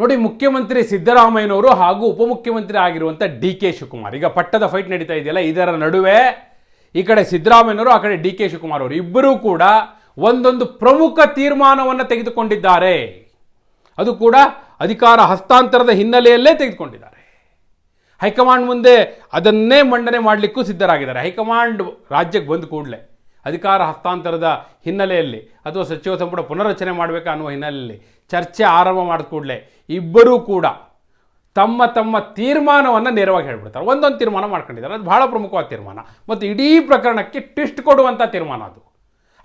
ನೋಡಿ, ಮುಖ್ಯಮಂತ್ರಿ ಸಿದ್ದರಾಮಯ್ಯನವರು ಹಾಗೂ ಉಪಮುಖ್ಯಮಂತ್ರಿ ಆಗಿರುವಂಥ ಡಿ ಕೆ ಶಿವಕುಮಾರ್. ಈಗ ಪಟ್ಟದ ಫೈಟ್ ನಡೀತಾ ಇದೆಯಲ್ಲ, ಇದರ ನಡುವೆ ಈ ಕಡೆ ಸಿದ್ದರಾಮಯ್ಯನವರು, ಆ ಕಡೆ ಡಿ ಕೆ ಶಿವಕುಮಾರ್ ಅವರು ಇಬ್ಬರೂ ಕೂಡ ಒಂದೊಂದು ಪ್ರಮುಖ ತೀರ್ಮಾನವನ್ನು ತೆಗೆದುಕೊಂಡಿದ್ದಾರೆ. ಅದು ಕೂಡ ಅಧಿಕಾರ ಹಸ್ತಾಂತರದ ಹಿನ್ನೆಲೆಯಲ್ಲೇ ತೆಗೆದುಕೊಂಡಿದ್ದಾರೆ. ಹೈಕಮಾಂಡ್ ಮುಂದೆ ಅದನ್ನೇ ಮಂಡನೆ ಮಾಡಲಿಕ್ಕೂ ಸಿದ್ಧರಾಗಿದ್ದಾರೆ. ಹೈಕಮಾಂಡ್ ರಾಜ್ಯಕ್ಕೆ ಬಂದ ಕೂಡಲೇ. ಅಧಿಕಾರ ಹಸ್ತಾಂತರದ ಹಿನ್ನೆಲೆಯಲ್ಲಿ ಅಥವಾ ಸಚಿವ ಸಂಪುಟ ಪುನರ್ರಚನೆ ಮಾಡಬೇಕಾ ಅನ್ನುವ ಹಿನ್ನೆಲೆಯಲ್ಲಿ ಚರ್ಚೆ ಆರಂಭ ಮಾಡಿದ ಕೂಡಲೇ ಇಬ್ಬರೂ ಕೂಡ ತಮ್ಮ ತಮ್ಮ ತೀರ್ಮಾನವನ್ನು ನೇರವಾಗಿ ಹೇಳ್ಬಿಡ್ತಾರೆ. ಒಂದೊಂದು ತೀರ್ಮಾನ ಮಾಡ್ಕೊಂಡಿದ್ದಾರೆ. ಅದು ಬಹಳ ಪ್ರಮುಖವಾದ ತೀರ್ಮಾನ. ಮತ್ತು ಇಡೀ ಪ್ರಕರಣಕ್ಕೆ ಟ್ವಿಸ್ಟ್ ಕೊಡುವಂಥ ತೀರ್ಮಾನ ಅದು.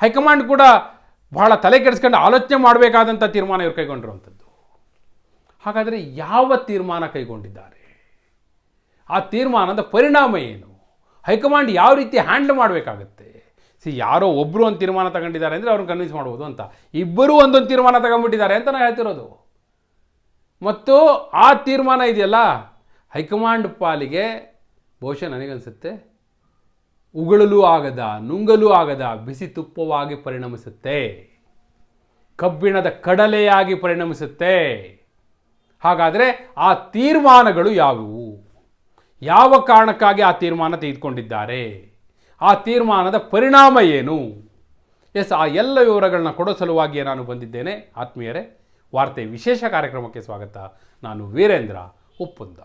ಹೈಕಮಾಂಡ್ ಕೂಡ ಬಹಳ ತಲೆ ಕೆಡಿಸ್ಕೊಂಡು ಆಲೋಚನೆ ಮಾಡಬೇಕಾದಂಥ ತೀರ್ಮಾನ ಇವರು ಕೈಗೊಂಡಿರುವಂಥದ್ದು. ಹಾಗಾದರೆ ಯಾವ ತೀರ್ಮಾನ ಕೈಗೊಂಡಿದ್ದಾರೆ? ಆ ತೀರ್ಮಾನದ ಪರಿಣಾಮ ಏನು? ಹೈಕಮಾಂಡ್ ಯಾವ ರೀತಿ ಹ್ಯಾಂಡಲ್ ಮಾಡಬೇಕಾಗತ್ತೆ? ಸಿ, ಯಾರೋ ಒಬ್ಬರು ಒಂದು ತೀರ್ಮಾನ ತಗೊಂಡಿದ್ದಾರೆ ಅಂದರೆ ಅವ್ರನ್ನ ಕನ್ವಿನ್ಸ್ ಮಾಡ್ಬೋದು ಅಂತ. ಇಬ್ಬರೂ ಒಂದೊಂದು ತೀರ್ಮಾನ ತಗೊಂಡ್ಬಿಟ್ಟಿದ್ದಾರೆ ಅಂತ ನಾನು ಹೇಳ್ತಿರೋದು. ಮತ್ತು ಆ ತೀರ್ಮಾನ ಇದೆಯಲ್ಲ, ಹೈಕಮಾಂಡ್ ಪಾಲಿಗೆ ಬಹುಶಃ ನನಗನ್ಸುತ್ತೆ, ಉಗುಳಲು ಆಗದ, ನುಂಗಲು ಆಗದ, ಬಿಸಿ ತುಪ್ಪವಾಗಿ ಪರಿಣಮಿಸುತ್ತೆ. ಕಬ್ಬಿಣದ ಕಡಲೆಯಾಗಿ ಪರಿಣಮಿಸುತ್ತೆ. ಹಾಗಾದರೆ ಆ ತೀರ್ಮಾನಗಳು ಯಾವುವು? ಯಾವ ಕಾರಣಕ್ಕಾಗಿ ಆ ತೀರ್ಮಾನ ತೆಗೆದುಕೊಂಡಿದ್ದಾರೆ? ಆ ತೀರ್ಮಾನದ ಪರಿಣಾಮ ಏನು? ಎಸ್, ಆ ಎಲ್ಲ ವಿವರಗಳನ್ನ ಕೊಡೋ ಸಲುವಾಗಿಯೇ ನಾನು ಬಂದಿದ್ದೇನೆ. ಆತ್ಮೀಯರೇ, ವಾರ್ತೆ ವಿಶೇಷ ಕಾರ್ಯಕ್ರಮಕ್ಕೆ ಸ್ವಾಗತ. ನಾನು ವೀರೇಂದ್ರ ಉಪ್ಪುಂದ.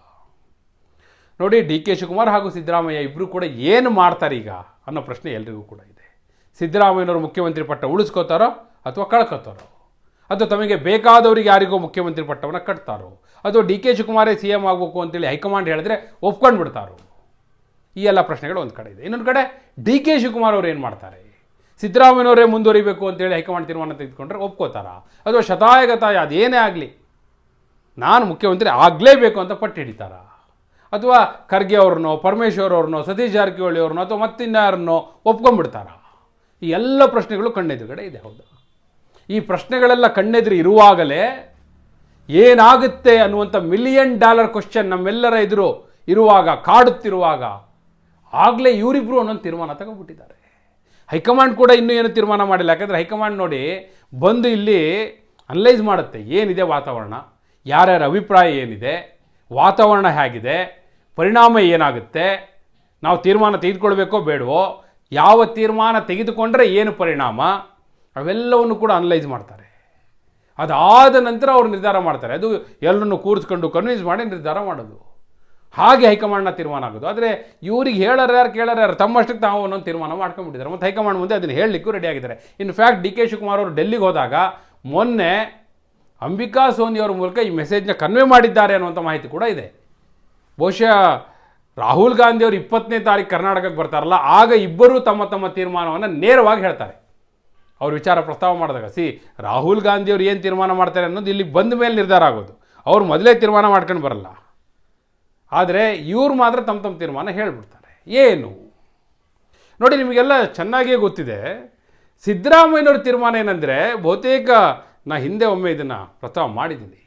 ನೋಡಿ, ಡಿ ಕೆ ಶಿವಕುಮಾರ್ ಹಾಗೂ ಸಿದ್ದರಾಮಯ್ಯ ಇಬ್ಬರು ಕೂಡ ಏನು ಮಾಡ್ತಾರೆ ಈಗ ಅನ್ನೋ ಪ್ರಶ್ನೆ ಎಲ್ರಿಗೂ ಕೂಡ ಇದೆ. ಸಿದ್ದರಾಮಯ್ಯನವರು ಮುಖ್ಯಮಂತ್ರಿ ಪಟ್ಟ ಉಳಿಸ್ಕೋತಾರೋ ಅಥವಾ ಕಳ್ಕೊತಾರೋ? ಅಥವಾ ತಮಗೆ ಬೇಕಾದವರಿಗೆ ಯಾರಿಗೋ ಮುಖ್ಯಮಂತ್ರಿ ಪಟ್ಟವನ್ನು ಕಟ್ತಾರೋ? ಅಥವಾ ಡಿ ಕೆ ಶಿವಕುಮಾರೇ ಸಿ ಎಂ ಆಗಬೇಕು ಅಂತೇಳಿ ಹೈಕಮಾಂಡ್ ಹೇಳಿದ್ರೆ ಒಪ್ಕೊಂಡು ಬಿಡ್ತಾರೋ ಈ ಎಲ್ಲ ಪ್ರಶ್ನೆಗಳು ಒಂದು ಕಡೆ ಇದೆ. ಇನ್ನೊಂದು ಕಡೆ ಡಿ ಕೆ ಶಿವಕುಮಾರ್ ಅವರು ಏನು ಮಾಡ್ತಾರೆ? ಸಿದ್ದರಾಮಯ್ಯನವರೇ ಮುಂದುವರಿಬೇಕು ಅಂತೇಳಿ ಹೈಕಮಾಂಡ್ ತೀರ್ಮಾನ ತೆಗೆದುಕೊಂಡ್ರೆ ಒಪ್ಕೋತಾರಾ? ಅಥವಾ ಶತಾಯಗತಾಯ ಅದೇನೇ ಆಗಲಿ, ನಾನು ಮುಖ್ಯಮಂತ್ರಿ ಆಗಲೇಬೇಕು ಅಂತ ಪಟ್ಟು ಹಿಡಿತಾರ? ಅಥವಾ ಖರ್ಗೆ ಅವ್ರನ್ನೋ, ಪರಮೇಶ್ವರ್ ಅವ್ರನ್ನೋ, ಸತೀಶ್ ಜಾರಕಿಹೊಳಿ ಅವ್ರನ್ನೋ, ಅಥವಾ ಮತ್ತಿನ್ಯಾರನ್ನೋ ಒಪ್ಕೊಂಡ್ಬಿಡ್ತಾರ? ಈ ಎಲ್ಲ ಪ್ರಶ್ನೆಗಳು ಕಣ್ಣೆದುರುಗಡೆ ಇದೆ, ಹೌದು. ಈ ಪ್ರಶ್ನೆಗಳೆಲ್ಲ ಕಣ್ಣೆದುರು ಇರುವಾಗಲೇ ಏನಾಗುತ್ತೆ ಅನ್ನುವಂಥ ಮಿಲಿಯನ್ ಡಾಲರ್ ಕ್ವಶನ್ ನಮ್ಮೆಲ್ಲರ ಎದುರು ಇರುವಾಗ, ಕಾಡುತ್ತಿರುವಾಗ ಆಗಲೇ ಇವರಿಬ್ಬರು ಒಂದೊಂದು ತೀರ್ಮಾನ ತಗೊಂಡ್ಬಿಟ್ಟಿದ್ದಾರೆ. ಹೈಕಮಾಂಡ್ ಕೂಡ ಇನ್ನೂ ಏನು ತೀರ್ಮಾನ ಮಾಡಿಲ್ಲ. ಯಾಕಂದರೆ ಹೈಕಮಾಂಡ್ ನೋಡಿ ಬಂದು ಇಲ್ಲಿ ಅನಲೈಸ್ ಮಾಡುತ್ತೆ. ಏನಿದೆ ವಾತಾವರಣ? ಯಾರ್ಯಾರ ಅಭಿಪ್ರಾಯ ಏನಿದೆ? ವಾತಾವರಣ ಹೇಗಿದೆ? ಪರಿಣಾಮ ಏನಾಗುತ್ತೆ? ನಾವು ತೀರ್ಮಾನ ತೆಗೆದುಕೊಳ್ಬೇಕೋ ಬೇಡವೋ? ಯಾವ ತೀರ್ಮಾನ ತೆಗೆದುಕೊಂಡ್ರೆ ಏನು ಪರಿಣಾಮ? ಅವೆಲ್ಲವನ್ನು ಕೂಡ ಅನಲೈಸ್ ಮಾಡ್ತಾರೆ. ಅದಾದ ನಂತರ ಅವರು ನಿರ್ಧಾರ ಮಾಡ್ತಾರೆ. ಅದು ಎಲ್ಲರನ್ನು ಕೂರಿಸ್ಕೊಂಡು ಕನ್ವಿನ್ಸ್ ಮಾಡಿ ನಿರ್ಧಾರ ಮಾಡೋದು. ಹಾಗೆ ಹೈಕಮಾಂಡ್ನ ತೀರ್ಮಾನ ಆಗೋದು. ಆದರೆ ಇವ್ರಿಗೆ ಹೇಳೋರು ಯಾರು ಕೇಳೋರು ಯಾರು? ತಮ್ಮಷ್ಟಕ್ಕೆ ತಾವು ಒಂದೊಂದು ತೀರ್ಮಾನ ಮಾಡ್ಕೊಂಡ್ಬಿಟ್ಟಿದ್ದಾರೆ. ಮತ್ತು ಹೈಕಮಾಂಡ್ ಮುಂದೆ ಅದನ್ನು ಹೇಳಲಿಕ್ಕೂ ರೆಡಿ ಆಗಿದ್ದಾರೆ. In fact D K Shivakumar ಅವರು ಡೆಲ್ಲಿಗೆ ಹೋದಾಗ ಮೊನ್ನೆ ಅಂಬಿಕಾ ಸೋನಿ ಸೋನಿಯವರ ಮೂಲಕ ಈ ಮೆಸೇಜ್ನ ಕನ್ವೆ ಮಾಡಿದ್ದಾರೆ ಅನ್ನುವಂಥ ಮಾಹಿತಿ ಕೂಡ ಇದೆ. ಬಹುಶಃ ರಾಹುಲ್ ಗಾಂಧಿ ಅವರು ಇಪ್ಪತ್ತನೇ ತಾರೀಕು ಕರ್ನಾಟಕಕ್ಕೆ ಬರ್ತಾರಲ್ಲ, ಆಗ ಇಬ್ಬರೂ ತಮ್ಮ ತಮ್ಮ ತೀರ್ಮಾನವನ್ನು ನೇರವಾಗಿ ಹೇಳ್ತಾರೆ. ಅವ್ರ ವಿಚಾರ ಪ್ರಸ್ತಾವ ಮಾಡಿದಾಗ, ಸಿ, ರಾಹುಲ್ ಗಾಂಧಿ ಅವರು ಏನು ತೀರ್ಮಾನ ಮಾಡ್ತಾರೆ ಅನ್ನೋದು ಇಲ್ಲಿ ಬಂದ ಮೇಲೆ ನಿರ್ಧಾರ ಆಗೋದು. ಅವ್ರು ಮೊದಲೇ ತೀರ್ಮಾನ ಮಾಡ್ಕೊಂಡು ಬರಲ್ಲ. ಆದರೆ ಇವ್ರು ಮಾತ್ರ ತಮ್ಮ ತಮ್ಮ ತೀರ್ಮಾನ ಹೇಳಿಬಿಡ್ತಾರೆ. ಏನು? ನೋಡಿ, ನಿಮಗೆಲ್ಲ ಚೆನ್ನಾಗಿಯೇ ಗೊತ್ತಿದೆ. ಸಿದ್ದರಾಮಯ್ಯನವ್ರ ತೀರ್ಮಾನ ಏನಂದರೆ, ಬಹುತೇಕ ನಾ ಹಿಂದೆ ಒಮ್ಮೆ ಇದನ್ನು ಪ್ರಸ್ತಾವ ಮಾಡಿದ್ದೀನಿ.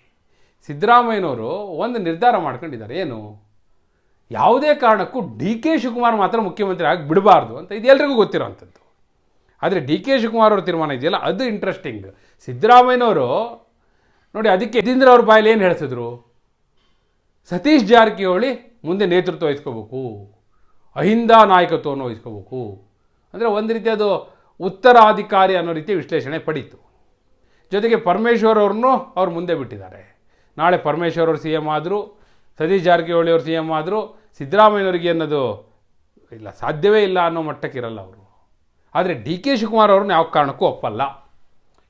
ಸಿದ್ದರಾಮಯ್ಯನವರು ಒಂದು ನಿರ್ಧಾರ ಮಾಡ್ಕೊಂಡಿದ್ದಾರೆ. ಏನು? ಯಾವುದೇ ಕಾರಣಕ್ಕೂ ಡಿ ಕೆ ಶಿವಕುಮಾರ್ ಮಾತ್ರ ಮುಖ್ಯಮಂತ್ರಿ ಆಗಿ ಬಿಡಬಾರ್ದು ಅಂತ ಇದು ಎಲ್ರಿಗೂ ಗೊತ್ತಿರೋವಂಥದ್ದು ಆದರೆ ಡಿ ಕೆ ಶಿವಕುಮಾರ್ ಅವ್ರ ತೀರ್ಮಾನ ಇದೆಯಲ್ಲ, ಅದು ಇಂಟ್ರೆಸ್ಟಿಂಗ್ ಸಿದ್ದರಾಮಯ್ಯನವರು, ನೋಡಿ, ಅದಕ್ಕೆ ಯತೀಂದ್ರ ಅವ್ರ ಬಾಯಲ್ಲಿ ಏನು ಹೇಳ್ತಿದ್ರು? ಸತೀಶ್ ಜಾರಕಿಹೊಳಿ ಮುಂದೆ ನೇತೃತ್ವ ವಹಿಸ್ಕೋಬೇಕು. ಅಹಿಂದ ನಾಯಕತ್ವವನ್ನು ವಹಿಸ್ಕೋಬೇಕು. ಅಂದರೆ ಒಂದು ರೀತಿ ಅದು ಉತ್ತರಾಧಿಕಾರಿ ಅನ್ನೋ ರೀತಿ ವಿಶ್ಲೇಷಣೆ ಪಡೀತು. ಜೊತೆಗೆ ಪರಮೇಶ್ವರ್ ಅವ್ರನ್ನೂ ಅವ್ರು ಮುಂದೆ ಬಿಟ್ಟಿದ್ದಾರೆ. ನಾಳೆ ಪರಮೇಶ್ವರ್ ಅವರು ಸಿ ಎಂ ಆದರೂ, ಸತೀಶ್ ಜಾರಕಿಹೊಳಿ ಅವರು ಸಿ ಎಂ ಆದರೂ ಸಿದ್ದರಾಮಯ್ಯವರಿಗೆ ಅನ್ನೋದು ಇಲ್ಲ, ಸಾಧ್ಯವೇ ಇಲ್ಲ ಅನ್ನೋ ಮಟ್ಟಕ್ಕೆ ಇರಲ್ಲ ಅವರು. ಆದರೆ ಡಿ ಕೆ ಶಿವಕುಮಾರ್ ಅವ್ರನ್ನ ಯಾವ ಕಾರಣಕ್ಕೂ ಒಪ್ಪಲ್ಲ.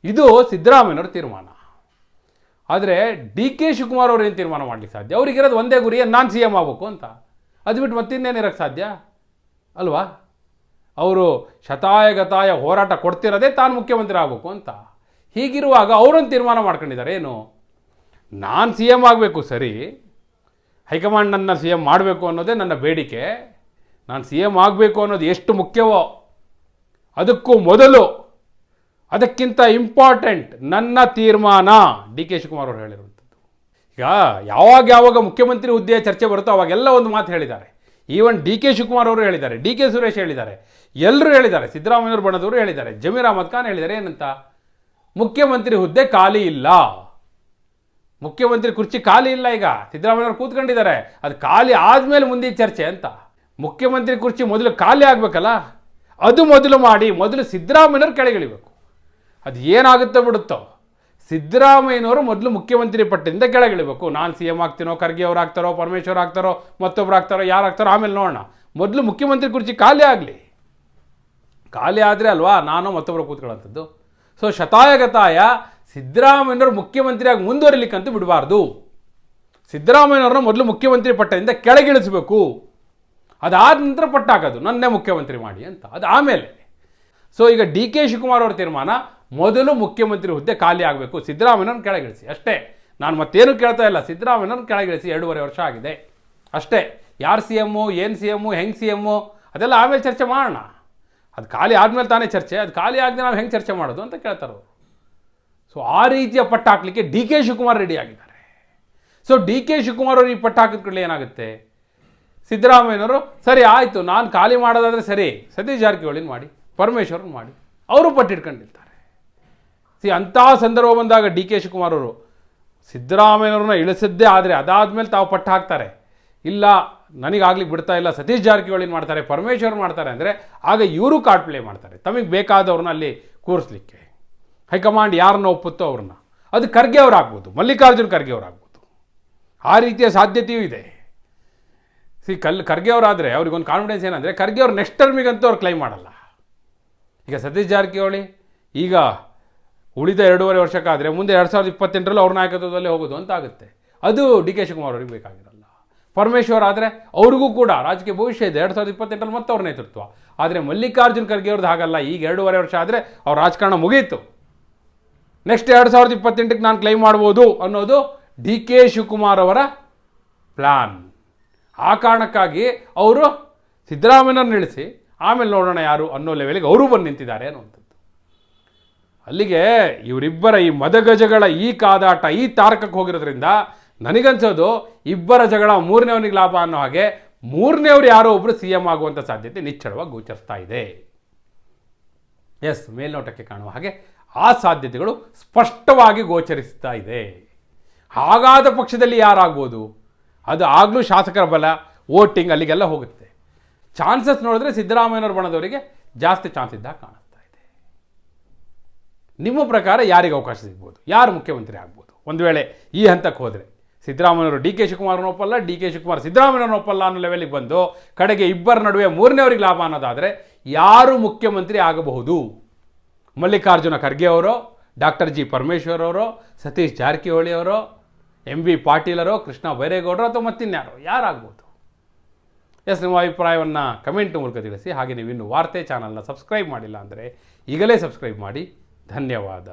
ಇದು ಸಿದ್ದರಾಮಯ್ಯನವರ ತೀರ್ಮಾನ. ಆದರೆ ಡಿ ಕೆ ಶಿವಕುಮಾರ್ ಅವ್ರು ಏನು ತೀರ್ಮಾನ ಮಾಡಲಿಕ್ಕೆ ಸಾಧ್ಯ? ಅವ್ರಿಗಿರೋದು ಒಂದೇ ಗುರಿ, ನಾನು ಸಿ ಎಂ ಆಗಬೇಕು ಅಂತ. ಅದು ಬಿಟ್ಟು ಮತ್ತಿನ್ನೇನು ಇರೋಕ್ಕೆ ಸಾಧ್ಯ? ಅಲ್ವಾ? ಅವರು ಶತಾಯಗತಾಯ ಹೋರಾಟ ಕೊಡ್ತಿರೋದೇ ತಾನು ಮುಖ್ಯಮಂತ್ರಿ ಆಗಬೇಕು ಅಂತ. ಹೀಗಿರುವಾಗ ಅವರೊಂದು ತೀರ್ಮಾನ ಮಾಡ್ಕೊಂಡಿದ್ದಾರೆ ಏನು? ನಾನು ಸಿ ಎಂ ಆಗಬೇಕು ಸರಿ, ಹೈಕಮಾಂಡ್ ನನ್ನ ಸಿ ಎಂ ಮಾಡಬೇಕು ಅನ್ನೋದೇ ನನ್ನ ಬೇಡಿಕೆ. ನಾನು ಸಿ ಎಂ ಆಗಬೇಕು ಅನ್ನೋದು ಎಷ್ಟು ಮುಖ್ಯವೋ, ಅದಕ್ಕೂ ಮೊದಲು ಅದಕ್ಕಿಂತ ಇಂಪಾರ್ಟೆಂಟ್ ನನ್ನ ತೀರ್ಮಾನ. ಡಿ ಕೆ ಶಿವಕುಮಾರ್ ಅವರು ಹೇಳಿರುವಂಥದ್ದು. ಈಗ ಯಾವಾಗ ಯಾವಾಗ ಮುಖ್ಯಮಂತ್ರಿ ಹುದ್ದೆಯ ಚರ್ಚೆ ಬರುತ್ತೋ ಅವಾಗೆಲ್ಲ ಒಂದು ಮಾತು ಹೇಳಿದ್ದಾರೆ. ಈವನ್ ಡಿ ಕೆ ಶಿವಕುಮಾರ್ ಅವರು ಹೇಳಿದ್ದಾರೆ, ಡಿ ಕೆ ಸುರೇಶ್ ಹೇಳಿದ್ದಾರೆ ಎಲ್ಲರೂ ಹೇಳಿದ್ದಾರೆ ಸಿದ್ದರಾಮಯ್ಯವ್ರ ಬಣದವರು ಹೇಳಿದ್ದಾರೆ, ಜಮೀರ್ ಅಹಮದ್ ಖಾನ್ ಹೇಳಿದ್ದಾರೆ, ಏನಂತ? ಮುಖ್ಯಮಂತ್ರಿ ಹುದ್ದೆ ಖಾಲಿ ಇಲ್ಲ. ಮುಖ್ಯಮಂತ್ರಿ ಕುರ್ಚಿ ಖಾಲಿ ಇಲ್ಲ ಈಗ. ಸಿದ್ದರಾಮಯ್ಯವ್ರು ಕೂತ್ಕೊಂಡಿದ್ದಾರೆ. ಅದು ಖಾಲಿ ಆದಮೇಲೆ ಮುಂದೆ ಚರ್ಚೆ ಅಂತ. ಮುಖ್ಯಮಂತ್ರಿ ಕುರ್ಚಿ ಮೊದಲು ಖಾಲಿ ಆಗಬೇಕಲ್ಲ? ಅದು ಮೊದಲು ಮಾಡಿ, ಮೊದಲು ಸಿದ್ದರಾಮಯ್ಯವ್ರು ಕೆಳಗಿಳಿಬೇಕು. ಅದು ಏನಾಗುತ್ತೋ ಬಿಡುತ್ತೋ? ಸಿದ್ದರಾಮಯ್ಯನವರು ಮೊದಲು ಮುಖ್ಯಮಂತ್ರಿ ಪಟ್ಟದಿಂದ ಕೆಳಗಿಳಿಬೇಕು. ನಾನು ಸಿ ಎಂ ಆಗ್ತೀನೋ, ಖರ್ಗೆ ಅವ್ರು ಆಗ್ತಾರೋ, ಪರಮೇಶ್ವರ್ ಆಗ್ತಾರೋ, ಮತ್ತೊಬ್ರು ಆಗ್ತಾರೋ, ಯಾರು ಆಗ್ತಾರೋ, ಆಮೇಲೆ ನೋಡೋಣ. ಮೊದಲು ಮುಖ್ಯಮಂತ್ರಿ ಕುರ್ಚಿ ಖಾಲಿ ಆಗಲಿ. ಖಾಲಿ ಆದರೆ ಅಲ್ವಾ? ನಾನು ಮತ್ತೊಬ್ಬರು ಕೂತ್ಕೊಳ್ಳೋಂಥದ್ದು. ಸೊ ಶತಾಯಗತಾಯ ಸಿದ್ದರಾಮಯ್ಯನವರು ಮುಖ್ಯಮಂತ್ರಿಯಾಗಿ ಮುಂದುವರಿಲಿಕ್ಕಂತೂ ಬಿಡಬಾರ್ದು. ಸಿದ್ದರಾಮಯ್ಯನವ್ರನ್ನ ಮೊದಲು ಮುಖ್ಯಮಂತ್ರಿ ಪಟ್ಟದಿಂದ ಕೆಳಗಿಳಿಸಬೇಕು. ಅದಾದ ನಂತರ ಪಟ್ಟಾಕೋದು. ನನ್ನೇ ಮುಖ್ಯಮಂತ್ರಿ ಮಾಡಿ ಅಂತ. ಅದು ಆಮೇಲೆ ಸೊ ಈಗ ಡಿ ಕೆ ಶಿವಕುಮಾರ್ ಅವ್ರ ತೀರ್ಮಾನ ಮೊದಲು ಮುಖ್ಯಮಂತ್ರಿ ಹುದ್ದೆ ಖಾಲಿ ಆಗಬೇಕು. ಸಿದ್ದರಾಮಯ್ಯನ ಕೆಳಗಿಳಿಸಿ. ಅಷ್ಟೇ. ನಾನು ಮತ್ತೇನು ಕೇಳ್ತಾ ಇಲ್ಲ. ಸಿದ್ದರಾಮಯ್ಯನ ಕೆಳಗಿಳಿಸಿ ಎರಡೂವರೆ ವರ್ಷ ಆಗಿದೆ. ಅಷ್ಟೇ. ಯಾರು ಸಿ ಎಮ್ಮು ಏನು ಸಿ ಎಮ್ಮು ಹೆಂಗೆ ಸಿ ಎಮ್ಮು ಅದೆಲ್ಲ ಆಮೇಲೆ ಚರ್ಚೆ ಮಾಡೋಣ. ಅದು ಖಾಲಿ ಆದಮೇಲೆ ತಾನೇ ಚರ್ಚೆ. ಅದು ಖಾಲಿ ಆಗದೆ ನಾವು ಹೆಂಗೆ ಚರ್ಚೆ ಮಾಡೋದು ಅಂತ ಕೇಳ್ತಾರೆ ಸೊ ಆ ರೀತಿಯ ಪಟ್ಟ ಹಾಕಲಿಕ್ಕೆ ಡಿ ಕೆ ಶಿವಕುಮಾರ್ ರೆಡಿ ಆಗಿದ್ದಾರೆ. ಸೊ ಡಿ ಕೆ ಶಿವಕುಮಾರ್ ಅವರು ಈ ಪಟ್ಟ ಹಾಕಿದ ಕೂಡಲೇ ಏನಾಗುತ್ತೆ? ಸಿದ್ದರಾಮಯ್ಯನವರು, ಸರಿ, ಆಯಿತು. ನಾನು ಖಾಲಿ ಮಾಡೋದಾದರೆ ಸರಿ. ಸತೀಶ್ ಜಾರಕಿಹೊಳಿನ ಮಾಡಿ, ಪರಮೇಶ್ವರನ್ ಮಾಡಿ. ಅವರು ಪಟ್ಟಿಟ್ಕೊಂಡಿರ್ತಾರೆ ಸಿ ಅಂಥ ಸಂದರ್ಭ ಬಂದಾಗ ಡಿ ಕೆ ಶಿವಕುಮಾರ್ ಅವರು ಸಿದ್ದರಾಮಯ್ಯವ್ರನ್ನ ಇಳಿಸಿದ್ದೇ ಆದರೆ ಅದಾದಮೇಲೆ ತಾವು ಪಟ್ಟು ಹಾಕ್ತಾರೆ. ಇಲ್ಲ ನನಗಾಗ್ಲಿಕ್ಕೆ ಬಿಡ್ತಾ ಇಲ್ಲ, ಸತೀಶ್ ಜಾರಕಿಹೊಳಿನ ಮಾಡ್ತಾರೆ, ಪರಮೇಶ್ವರ್ ಮಾಡ್ತಾರೆ ಅಂದರೆ ಆಗ ಇವರು ಕಾರ್ಡ್ ಪ್ಲೇ ಮಾಡ್ತಾರೆ. ತಮಗೆ ಬೇಕಾದವ್ರನ್ನ ಅಲ್ಲಿ ಕೂರಿಸ್ಲಿಕ್ಕೆ. ಹೈಕಮಾಂಡ್ ಯಾರನ್ನ ಒಪ್ಪುತ್ತೋ ಅವ್ರನ್ನ. ಅದು ಖರ್ಗೆ ಅವ್ರು ಆಗ್ಬೋದು ಮಲ್ಲಿಕಾರ್ಜುನ್ ಖರ್ಗೆ ಅವ್ರು ಆಗ್ಬೋದು ಆ ರೀತಿಯ ಸಾಧ್ಯತೆಯೂ ಇದೆ. ಸಿ, ಕಲ್, ಖರ್ಗೆ ಅವರಾದರೆ ಅವ್ರಿಗೊಂದು ಕಾನ್ಫಿಡೆನ್ಸ್ ಏನಂದರೆ ಖರ್ಗೆ ಅವ್ರು ನೆಕ್ಸ್ಟ್ ಟರ್ಮಿಗಂತೂ ಅವ್ರು ಕ್ಲೈಮ್ ಮಾಡಲ್ಲ. ಈಗ ಸತೀಶ್ ಜಾರಕಿಹೊಳಿ, ಈಗ ಉಳಿದ ಎರಡೂವರೆ ವರ್ಷಕ್ಕಾದರೆ ಮುಂದೆ ಎರಡು ಸಾವಿರದ ಇಪ್ಪತ್ತೆಂಟರಲ್ಲಿ ಅವ್ರ ನಾಯಕತ್ವದಲ್ಲಿ ಹೋಗೋದು ಅಂತ ಆಗುತ್ತೆ. ಅದು ಡಿ ಕೆ ಶಿವಕುಮಾರ್ ಅವ್ರಿಗೆ ಬೇಕಾಗಿರಲ್ಲ. ಪರಮೇಶ್ವರ್ ಆದರೆ ಅವ್ರಿಗೂ ಕೂಡ ರಾಜಕೀಯ ಭವಿಷ್ಯ ಇದೆ. ಎರಡು ಸಾವಿರದ ಇಪ್ಪತ್ತೆಂಟರಲ್ಲಿ ಮತ್ತೆ ಅವ್ರ ನೇತೃತ್ವ. ಆದರೆ ಮಲ್ಲಿಕಾರ್ಜುನ್ ಖರ್ಗೆ ಅವ್ರದ್ದು ಹಾಗಲ್ಲ. ಈಗ ಎರಡೂವರೆ ವರ್ಷ ಆದರೆ ಅವ್ರ ರಾಜಕಾರಣ ಮುಗಿಯಿತು ನೆಕ್ಸ್ಟ್ ಎರಡು ಸಾವಿರದ ಇಪ್ಪತ್ತೆಂಟಕ್ಕೆ ನಾನು ಕ್ಲೈಮ್ ಮಾಡ್ಬೋದು ಅನ್ನೋದು ಡಿ ಕೆ ಶಿವಕುಮಾರ್ ಅವರ ಪ್ಲ್ಯಾನ್ ಆ ಕಾರಣಕ್ಕಾಗಿ ಅವರು ಸಿದ್ದರಾಮಯ್ಯನ ನಿಲ್ಲಿಸಿ, ಆಮೇಲೆ ನೋಡೋಣ ಯಾರು ಅನ್ನೋ ಲೆವೆಲ್ಗೆ ಅವರು ಬಂದು ನಿಂತಿದ್ದಾರೆ ಅನ್ನುವಂಥದ್ದು. ಅಲ್ಲಿಗೆ ಇವರಿಬ್ಬರ ಈ ಮದಗಜಗಳ ಈ ಕಾದಾಟ, ಈ ತಾರಕಕ್ಕೆ ಹೋಗಿರೋದ್ರಿಂದ ನನಗನ್ಸೋದು ಇಬ್ಬರ ಜಗಳ ಮೂರನೇವನಿಗೆ ಲಾಭ ಅನ್ನೋ ಹಾಗೆ ಮೂರನೇವ್ರು ಯಾರೋ ಒಬ್ಬರು ಸಿ ಎಂ ಆಗುವಂಥ ಸಾಧ್ಯತೆ ನಿಚ್ಚಳವಾಗಿ ಗೋಚರಿಸ್ತಾ ಇದೆ. ಎಸ್, ಮೇಲ್ನೋಟಕ್ಕೆ ಕಾಣುವ ಹಾಗೆ ಆ ಸಾಧ್ಯತೆಗಳು ಸ್ಪಷ್ಟವಾಗಿ ಗೋಚರಿಸ್ತಾ ಇದೆ. ಹಾಗಾದ ಪಕ್ಷದಲ್ಲಿ ಯಾರಾಗ್ಬೋದು? ಅದು ಆಗಲೂ ಶಾಸಕರ ಬಲ, ವೋಟಿಂಗ್ ಅಲ್ಲಿಗೆಲ್ಲ ಹೋಗುತ್ತೆ. ಚಾನ್ಸಸ್ ನೋಡಿದ್ರೆ ಸಿದ್ದರಾಮಯ್ಯನವ್ರ ಬಣದವರಿಗೆ ಜಾಸ್ತಿ ಚಾನ್ಸ್ ಇದ್ದಾಗ ಕಾಣಿಸ್ತಾ ಇದೆ ನಿಮ್ಮ ಪ್ರಕಾರ ಯಾರಿಗೆ ಅವಕಾಶ ಸಿಗ್ಬೋದು? ಯಾರು ಮುಖ್ಯಮಂತ್ರಿ ಆಗ್ಬೋದು? ಒಂದು ವೇಳೆ ಈ ಹಂತಕ್ಕೆ ಹೋದರೆ ಸಿದ್ದರಾಮಯ್ಯವರು ಡಿ ಕೆ ಶಿವಕುಮಾರ್ನ ಒಪ್ಪಲ್ಲ, ಡಿ ಕೆ ಶಿವಕುಮಾರ್ ಸಿದ್ದರಾಮಯ್ಯವ್ರನ್ನ ಒಪ್ಪಲ್ಲ ಅನ್ನೋ ಲೆವೆಲಿಗೆ ಬಂದು ಕಡೆಗೆ ಇಬ್ಬರ ನಡುವೆ ಮೂರನೇವ್ರಿಗೆ ಲಾಭ ಅನ್ನೋದಾದರೆ ಯಾರು ಮುಖ್ಯಮಂತ್ರಿ ಆಗಬಹುದು? ಮಲ್ಲಿಕಾರ್ಜುನ ಖರ್ಗೆ ಅವರು, ಡಾಕ್ಟರ್ ಜಿ ಪರಮೇಶ್ವರ್ ಅವರು, ಸತೀಶ್ ಜಾರಕಿಹೊಳಿ ಅವರು, ಎಂ ಬಿ ಪಾಟೀಲರೋ ಕೃಷ್ಣ ಬೈರೇಗೌಡರು ಅಥವಾ ಮತ್ತಿನ್ಯಾರೋ? ಯಾರಾಗ್ಬೋದು ಎಸ್, ನಿಮ್ಮ ಅಭಿಪ್ರಾಯವನ್ನು ಕಮೆಂಟ್ ಮೂಲಕ ತಿಳಿಸಿ. ಹಾಗೆ ನೀವು ಇನ್ನು ವಾರ್ತೆ ಚಾನಲ್ನ ಸಬ್ಸ್ಕ್ರೈಬ್ ಮಾಡಿಲ್ಲ ಅಂದರೆ ಈಗಲೇ ಸಬ್ಸ್ಕ್ರೈಬ್ ಮಾಡಿ. ಧನ್ಯವಾದ